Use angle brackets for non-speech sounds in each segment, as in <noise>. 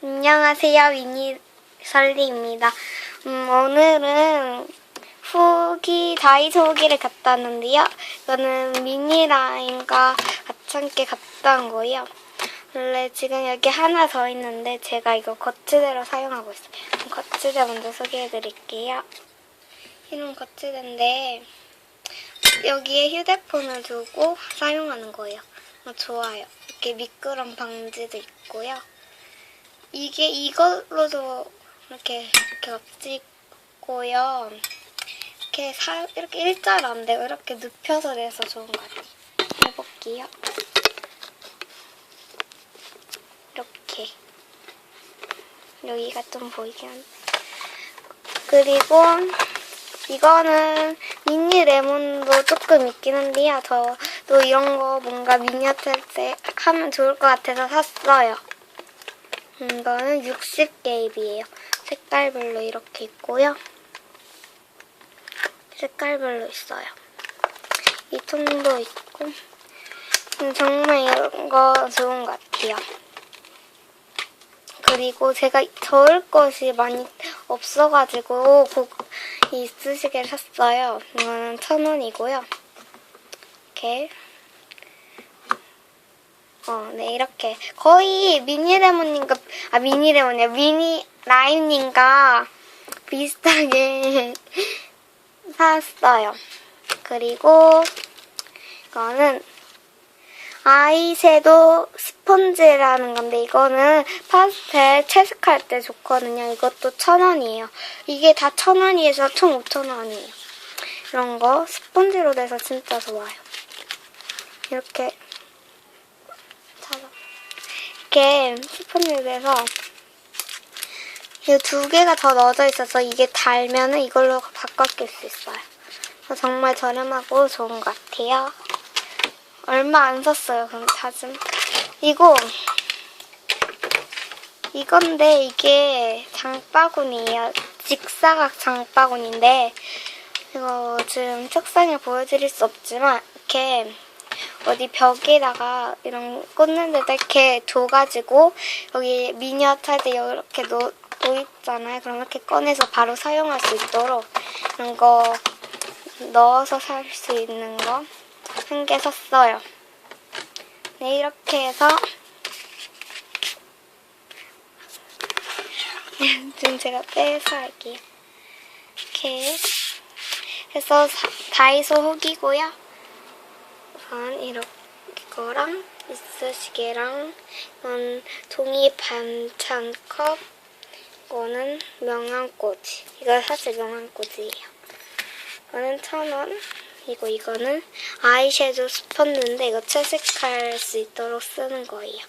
안녕하세요, 미니설리입니다. 음, 오늘은 후기, 다이소 후기를 갔다 왔는데요. 이거는 미니라인과 같이 함께 갔다 온 거예요. 원래 지금 여기 하나 더 있는데 제가 이거 거치대로 사용하고 있어요. 거치대 먼저 소개해 드릴게요. 이런 거치대인데 여기에 휴대폰을 두고 사용하는 거예요. 어, 좋아요. 이렇게 미끄럼 방지도 있고요. 이게 이걸로도 이렇게 이렇게 막 찍고요. 이렇게 사 이렇게 일자로 안 되고 이렇게 눕혀서 돼서 좋은 것 같아요. 해볼게요. 이렇게 여기가 좀 보이긴 한데 그리고 이거는 미니 레몬도 조금 있긴 한데요. 저도 이런 거 뭔가 미니어처 때 하면 좋을 것 같아서 샀어요. 음, 이거는 60개입이에요. 색깔별로 이렇게 있고요. 색깔별로 있어요. 이 통도 있고 음, 정말 이런 거 좋은 것 같아요. 그리고 제가 저을 것이 많이 없어가지고 고, 이 이쑤시개를 샀어요. 이거는 천 원이고요. 이렇게 어, 네, 이렇게. 거의 미니레몬님과, 아, 미니레몬이야. 미니 라임님과 비슷하게 <laughs> 샀어요. 그리고, 이거는 아이섀도 스펀지라는 건데, 이거는 파스텔 채색할 때 좋거든요. 이것도 천 원이에요. 이게 다 천 원이어서 총 오천 원이에요. 이런 거 스펀지로 돼서 진짜 좋아요. 이렇게. 이렇게 스펀지로 돼서 이 두 개가 더 넣어져 있어서 이게 달면은 이걸로 바꿔 낄 수 있어요. 정말 저렴하고 좋은 것 같아요. 얼마 안 썼어요. 그럼 다즘 이거 이건데 이게 장바구니예요. 직사각 장바구니인데 이거 지금 책상에 보여드릴 수 없지만 이렇게 어디 벽에다가 이런 꽂는 데다 이렇게 둬가지고 여기 미니어처 할때 이렇게 놓, 놓있잖아요. 그럼 이렇게 꺼내서 바로 사용할 수 있도록 이런 거 넣어서 살 수 있는 거 한 개 샀어요. 네, 이렇게 해서 <laughs> 지금 제가 빼서 할게요. 이렇게 해서 사- 다이소 후기고요. 우선 이렇게 거랑 이쑤시개랑 이건 종이 반찬컵 이거는 명함꽂이 이거 사실 명함꽂이에요. 이거는 천 원. 이거 이거는 아이섀도우 스펀지인데 이거 채색할 수 있도록 쓰는 거예요.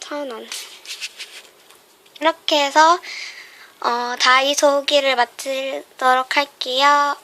천 원. 이렇게 해서 어, 다이소 후기를 마치도록 할게요.